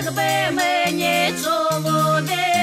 якби мені чоловік.